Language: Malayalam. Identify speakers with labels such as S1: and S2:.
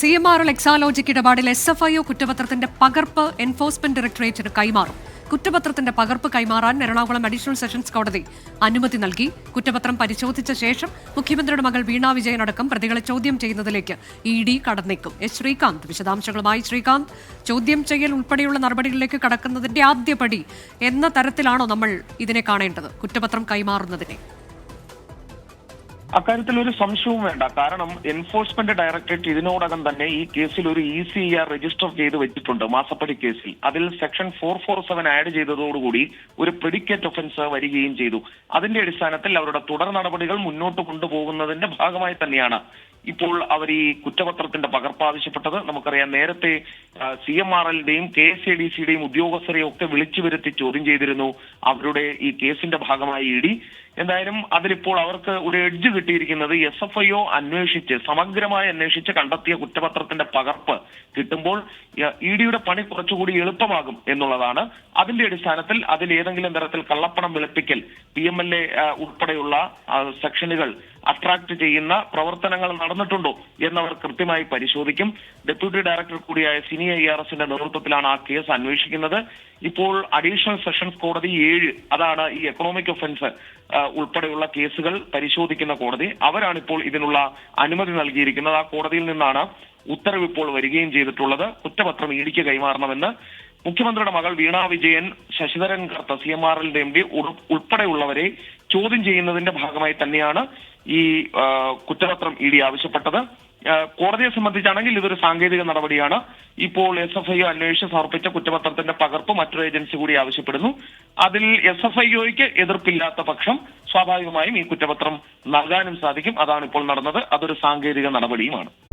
S1: സി എം ആർ എക്സാലോജിക് ഇടപാടിൽ എസ് എഫ് ഐ ഒ കുറ്റപത്രത്തിന്റെ പകർപ്പ് എൻഫോഴ്സ്മെന്റ് ഡയറക്ടറേറ്റിന് കൈമാറും. കുറ്റപത്രത്തിന്റെ പകർപ്പ് കൈമാറാൻ എറണാകുളം അഡീഷണൽ സെഷൻസ് കോടതി അനുമതി നൽകി. കുറ്റപത്രം പരിശോധിച്ച ശേഷം മുഖ്യമന്ത്രിയുടെ മകൾ വീണ വിജയൻ അടക്കം പ്രതികളെ ചോദ്യം ചെയ്യുന്നതിലേക്ക് ഇ ഡി കടന്നേക്കും. എസ് ശ്രീകാന്ത് വിശദാംശങ്ങളുമായി ശ്രീകാന്ത്. ചോദ്യം ചെയ്യൽ ഉൾപ്പെടെയുള്ള നടപടികളിലേക്ക് കടക്കുന്നതിന്റെ ആദ്യപടി എന്ന തരത്തിലാണോ നമ്മൾ ഇതിനെ കാണേണ്ടത്? കുറ്റപത്രം കൈമാറുന്നതിനെ.
S2: അക്കാര്യത്തിൽ ഒരു സംശയവും വേണ്ട. കാരണം എൻഫോഴ്സ്മെന്റ് ഡയറക്ടറേറ്റ് ഇതിനോടകം തന്നെ ഈ കേസിൽ ഒരു ഇ സി ആർ രജിസ്റ്റർ ചെയ്ത് വെച്ചിട്ടുണ്ട് മാസപ്പടി കേസിൽ. അതിൽ section four four seven add ചെയ്തതോടുകൂടി ഒരു പ്രിഡിക്കേറ്റ് ഒഫൻസ് വരികയും ചെയ്തു. അതിന്റെ അടിസ്ഥാനത്തിൽ അവരുടെ തുടർ നടപടികൾ മുന്നോട്ട് കൊണ്ടുപോകുന്നതിന്റെ ഭാഗമായി തന്നെയാണ് ഇപ്പോൾ അവർ ഈ കുറ്റപത്രത്തിന്റെ പകർപ്പ് ആവശ്യപ്പെട്ടത്. നമുക്കറിയാം നേരത്തെ സി എം ആർ എല്ലിന്റെയും കെ എസ് എ ഡി സിയുടെയും ഉദ്യോഗസ്ഥരെയും ഒക്കെ വിളിച്ചു വരുത്തി ചോദ്യം ചെയ്തിരുന്നു. അവരുടെ ഈ കേസിന്റെ ഭാഗമായി ഇ എന്തായാലും അതിലിപ്പോൾ അവർക്ക് ഒരു എഡ്ജ് കിട്ടിയിരിക്കുന്നത് എസ് എഫ് ഐ ഒ അന്വേഷിച്ച് സമഗ്രമായി അന്വേഷിച്ച് കണ്ടെത്തിയ കുറ്റപത്രത്തിന്റെ പകർപ്പ് കിട്ടുമ്പോൾ ഇ ഡിയുടെ പണി കുറച്ചുകൂടി എളുപ്പമാകും എന്നുള്ളതാണ്. അതിന്റെ അടിസ്ഥാനത്തിൽ അതിൽ ഏതെങ്കിലും തരത്തിൽ കള്ളപ്പണം വെളുപ്പിക്കൽ പി എം എൽ എ ഉൾപ്പെടെയുള്ള സെക്ഷനുകൾ അട്രാക്ട് ചെയ്യുന്ന പ്രവർത്തനങ്ങൾ നടന്നിട്ടുണ്ടോ എന്നവർ കൃത്യമായി പരിശോധിക്കും. ഡെപ്യൂട്ടി ഡയറക്ടർ കൂടിയായ സിനി ഐ ആർ എസിന്റെ നേതൃത്വത്തിലാണ് ആ കേസ് അന്വേഷിക്കുന്നത്. ഇപ്പോൾ അഡീഷണൽ സെഷൻസ് കോടതി ഏഴ് അതാണ് ഈ എക്കണോമിക് ഒഫൻസ് ഉൾപ്പെടെയുള്ള കേസുകൾ പരിശോധിക്കുന്ന കോടതി. അവരാണ് ഇപ്പോൾ ഇതിനുള്ള അനുമതി നൽകിയിരിക്കുന്നത്. ആ കോടതിയിൽ നിന്നാണ് ഉത്തരവ് ഇപ്പോൾ വരികയും ചെയ്തിട്ടുള്ളത്. കുറ്റപത്രം ഇടിക്ക് കൈമാറണമെന്ന്. മുഖ്യമന്ത്രിയുടെ മകൾ Veena Vijayan Sasidharan Kartha C M R M D ഉൾപ്പെടെയുള്ളവരെ ചോദ്യം ചെയ്യുന്നതിന്റെ ഭാഗമായി തന്നെയാണ് ഈ കുറ്റപത്രം ഇ ഡി ആവശ്യപ്പെട്ടത്. കോടതിയെ സംബന്ധിച്ചാണെങ്കിൽ ഇതൊരു സാങ്കേതിക നടപടിയാണ്. ഇപ്പോൾ എസ് എഫ് ഐ അന്വേഷിച്ച് സമർപ്പിച്ച കുറ്റപത്രത്തിന്റെ പകർപ്പ് മറ്റൊരു ഏജൻസി കൂടി ആവശ്യപ്പെടുന്നു. അതിൽ എസ് എഫ് ഐ ഒക്ക് എതിർപ്പില്ലാത്ത പക്ഷം സ്വാഭാവികമായും ഈ കുറ്റപത്രം നൽകാനും സാധിക്കും. അതാണ് ഇപ്പോൾ നടന്നത്. അതൊരു സാങ്കേതിക നടപടിയുമാണ്.